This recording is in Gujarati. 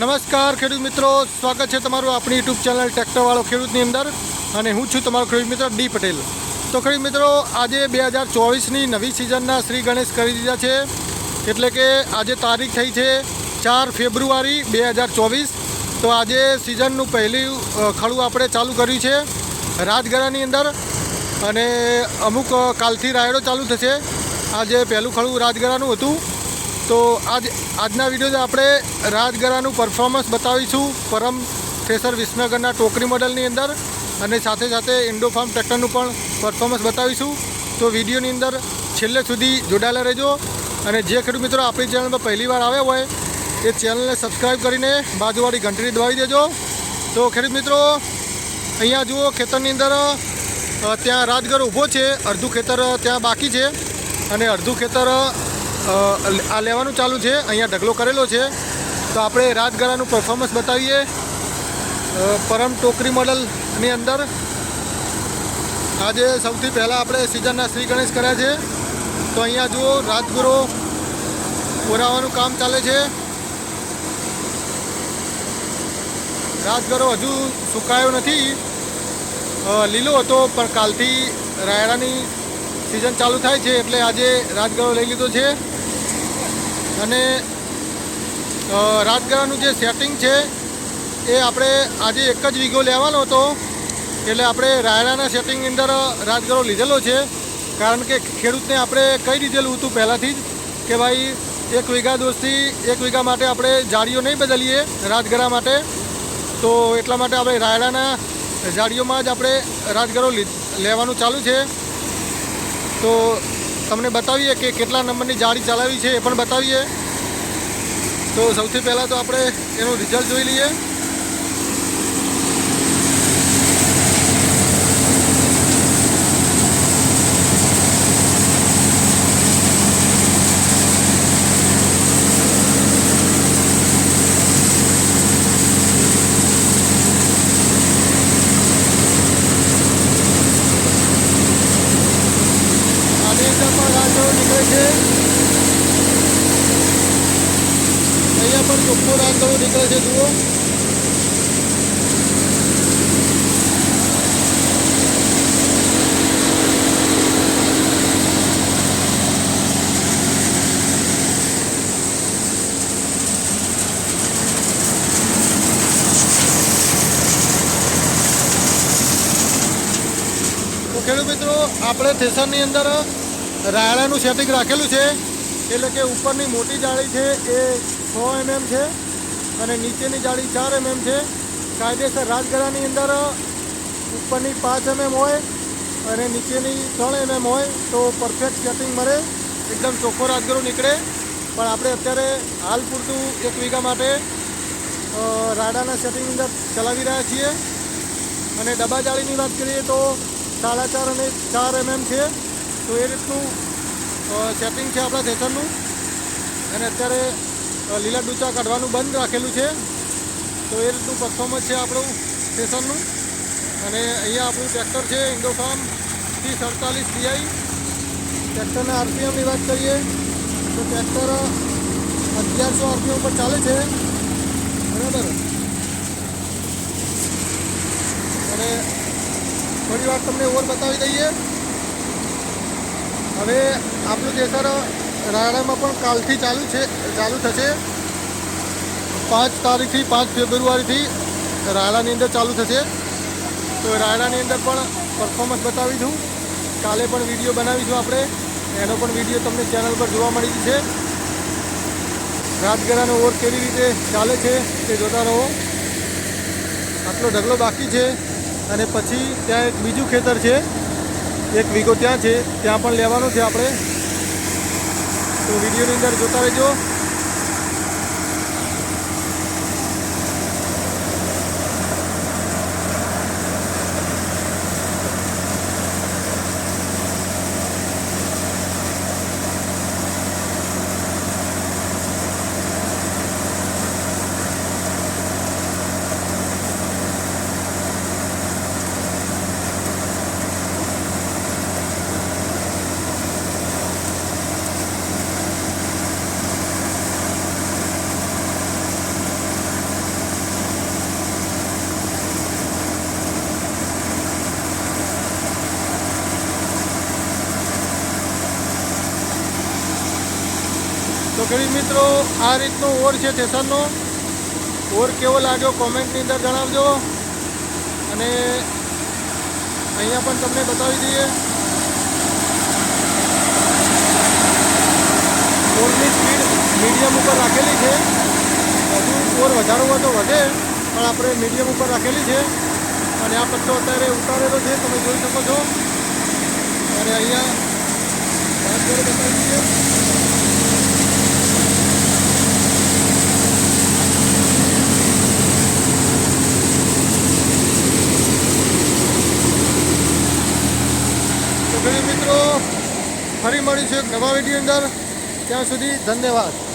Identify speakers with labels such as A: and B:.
A: નમસ્કાર, ખેડૂત મિત્રો. સ્વાગત છે તમારું આપણી યુટ્યુબ ચેનલ ટ્રેક્ટરવાળો ખેડૂતની અંદર અને હું છું તમારો ખેડૂત મિત્ર ડી પટેલ. તો ખેડૂત મિત્રો, આજે બે હજાર ચોવીસની નવી સિઝનના શ્રી ગણેશ કરી દીધા છે. એટલે કે આજે તારીખ થઈ છે ચાર ફેબ્રુઆરી બે હજાર ચોવીસ. તો આજે સિઝનનું પહેલું ખડું આપણે ચાલુ કર્યું છે રાજગરાની અંદર. અને અમુક કાલથી રાયડો ચાલુ થશે. આજે પહેલું ખડું રાજગરાનું હતું. તો આજ, આજના વીડિયો આપણે રાજગરાનું પરફોર્મન્સ બતાવીશું પરમ થ્રેસર વિસનગરના ટોકરી મોડલની અંદર અને સાથે સાથે ઇન્ડો ફાર્મ ટ્રેક્ટરનું પણ પરફોર્મન્સ બતાવીશું. તો વિડીયોની અંદર છેલ્લે સુધી જોડાયેલા રહેજો. અને જે ખેડૂત મિત્રો આપણી ચેનલમાં પહેલી વાર આવ્યા હોય, એ ચેનલને સબસ્ક્રાઈબ કરીને બાજુવાળી ઘંટડી દબાવી દેજો. તો ખેડૂત મિત્રો, અહીંયા જુઓ ખેતરની અંદર ત્યાં રાજગર ઊભો છે, અડધું ખેતર ત્યાં બાકી છે. અને અડધું ખેતર આ લેવાનું ચાલુ છે, અહીંયા ઢગલો કરેલો છે. તો આપણે રાજગરાનું પરફોર્મન્સ બતાવીએ. પરમ ટોકરી મોડલની અંદર આજે સૌથી પહેલાં આપણે સિઝનના શ્રી ગણેશ કર્યા છે. તો અહીંયા જુઓ, રાજગુરો પુરાવાનું કામ ચાલે છે. રાજગરો હજુ સુકાયો નથી. લીલો હતો, પણ કાલથી રાયડાની સિઝન ચાલુ થાય છે, એટલે આજે રાજગરો લઈ લીધો છે. અને રાજગરાનું જે સેટિંગ છે, એ આપણે આજે એક જ વીઘો લેવાનો હતો. એટલે આપણે રાયડાના સેટિંગની અંદર રાજગરો લીધેલો છે. કારણ કે ખેડૂતને આપણે કહી દીધેલું હતું પહેલાંથી જ કે ભાઈ એક વીઘા દોસ્તી, એક વીઘા માટે આપણે જાળીઓ નહીં બદલીએ રાજગરા માટે. તો એટલા માટે આપણે રાયડાના જાળીઓમાં જ આપણે રાજગરો લેવાનું ચાલુ છે. તો તમને બતાવીએ કે કેટલા નંબરની જાળી ચલાવી છે એ પણ બતાવીએ. તો સૌથી પહેલાં તો આપણે એનું રિઝલ્ટ જોઈ લઈએ આની અંદર પણ રાજગરો નીકળે છે અહીંયા પણ ચોખ્ખો નીકળે છે, જુઓ. ખેડૂત મિત્રો, આપણે થેસરની અંદર રાયડાનું સેટિંગ રાખેલું છે. એટલે કે ઉપરની મોટી જાળી છે એ છ એમએમ છે અને નીચેની જાળી ચાર એમએમ છે. કાયદેસર રાજગરાની અંદર, ઉપરની પાંચ એમએમ હોય અને નીચેની ત્રણ એમએમ હોય તો પરફેક્ટ સેટિંગ મળે. એકદમ ચોખ્ખો રાજગરો નીકળે. પણ આપણે અત્યારે હાલ પૂરતું એક વીઘા માટે રાડાના સેટિંગ અંદર ચલાવી રહ્યા છીએ. અને ડબ્બા જાળીની વાત કરીએ તો સાડા ચાર અને ચાર એમએમ છે. તો એ રીતનું સેટિંગ છે આપણા થેસરનું. અને અત્યારે લીલા ડૂચા કાઢવાનું બંધ રાખેલું છે. તો એ રીતનું પરફોર્મન્સ છે આપણું સ્ટેશનનું અને અહીંયા આપણું ટ્રેક્ટર છે ઇન્ડોફાર્મ ત્રીસ અડતાલીસ સીઆઈ ટ્રેક્ટરના આરપીએમની વાત કરીએ, તો ટ્રેક્ટર અગિયારસો આરપીએમ પર ચાલે છે. બરાબર? અને થોડી વાર તમને ઓર બતાવી દઈએ. હવે આપણું જેસર રાયડામાં પણ કાલથી ચાલુ છે, ચાલુ થશે. પાંચ તારીખથી પાંચ ફેબ્રુઆરીથી રાયડાની અંદર ચાલુ થશે. તો રાયડાની અંદર પણ પરફોર્મન્સ બતાવીશું કાલે પણ વીડિયો બનાવીશું આપણે. એનો પણ વીડિયો તમને ચેનલ પર જોવા મળી જશે. રાજગરાનો ઓર કેવી રીતે ચાલે છે તે જોતા રહો. આટલો ઢગલો બાકી છે અને પછી ત્યાં એક બીજું ખેતર છે. એક વીઘો ત્યાં છે, ત્યાં પણ લેવાનું છે આપણે. તો વિડીયોની અંદર જોતા રહેજો. મિત્રો, આ રીતનો ઓર છે થેસરનો ઓર કેવો લાગ્યો કોમેન્ટની અંદર જણાવજો. અને અહીંયા પણ તમને બતાવી દઈએ. ઓરની સ્પીડ મીડિયમ ઉપર રાખેલી છે. હજુ ઓર વધારો હોય તો વધે, પણ આપણે મીડિયમ ઉપર રાખેલી છે. અને આ પત્તો અત્યારે ઉતારેલો છે, તમે જોઈ શકો છો. અને અહીંયા બતાવી દઈએ. તો છે એક નવા વીડિયો અંદર. ત્યાં સુધી ધન્યવાદ.